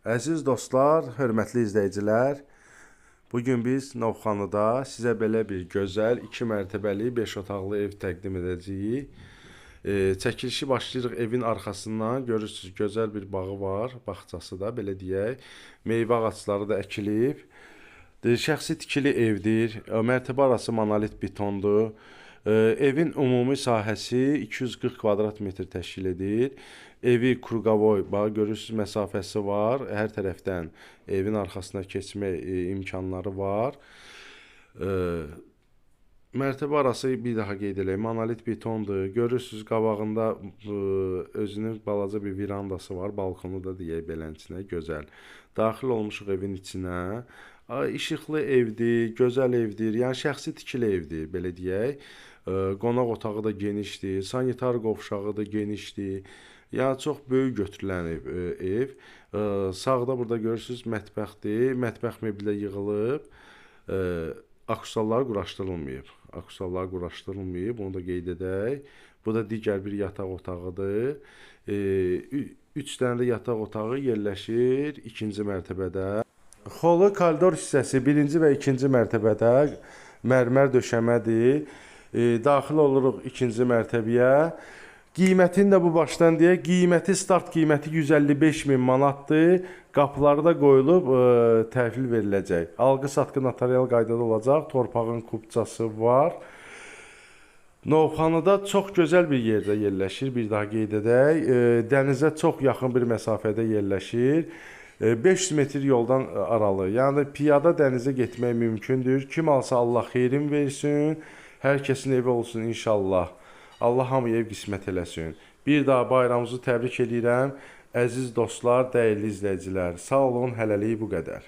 Əziz dostlar, hörmətli izləyicilər, bu gün biz Novxanıda sizə belə bir gözəl 2 mərtəbəli 5 otaqlı ev təqdim edəcəyik. E, çəkilişi başlayırıq evin arxasından. Görürsüz, gözəl bir bağı var, bağçası da belə deyək. Meyvə ağacları da əkilib. Şəxsi tikili evdir. E, Mərtəbə arası monolit betondur. Evin ümumi sahəsi 240 kvadrat metr təşkil edir. Evi Kurqavoy, bax görürsüz məsafəsi var. Hər tərəfdən evin arxasına keçmə e, imkanları var. Mərtəbə arası bir daha qeyd edeyim, monolit betondur. Görürsüz qabağında e, özünün balaca bir verandası var, balkonu da deyək beləsinə gözəl. Daxil olmuşuq evin içinə. İşıqlı evdir, gözəl evdir. Yəni şəxsi tikili evdir, belə deyək. Qonaq otağı da genişdir, sanitar qovşağı da genişdir. Yəni çox böyük götürülən ev. Sağda burada görürsüz mətbəxdir. Mətbəx mebeli yığılıb. Akusallar quraşdırılmayıb. Akusallar quraşdırılmayıb, onu da qeyd edək. Bu da digər bir yataq otağıdır. 3 dənə də yataq otağı yerləşir ikinci mərtəbədə. Xolu koridor hissəsi 1-ci və 2-ci mərtəbədə mərmər döşəmədir. E, daxil oluruq ikinci mərtəbəyə. Qiymətini də bu başdan deyək. Qiyməti start qiyməti 155 min manatdır. Qapıları da qoyulub e, təhvil veriləcək. Alqı-satqı notarial qaydada olacaq. Torpağın kupçası var. Novxanıda çox gözəl bir yerdə yerləşir. Bir daha qeyd edək. E, Dənizə çox yaxın bir məsafədə yerləşir. E, 500 metr yoldan e, aralı. Yəni piyada dənizə getmək mümkündür. Kim alsa Allah xeyrin versin. Hər kəsin evi olsun inşallah. Allah hamıya ev qismət eləsin. Bir daha bayramınızı təbrik eləyirəm. Əziz dostlar, dəyərli izləyicilər, sağ olun, hələlik bu qədər.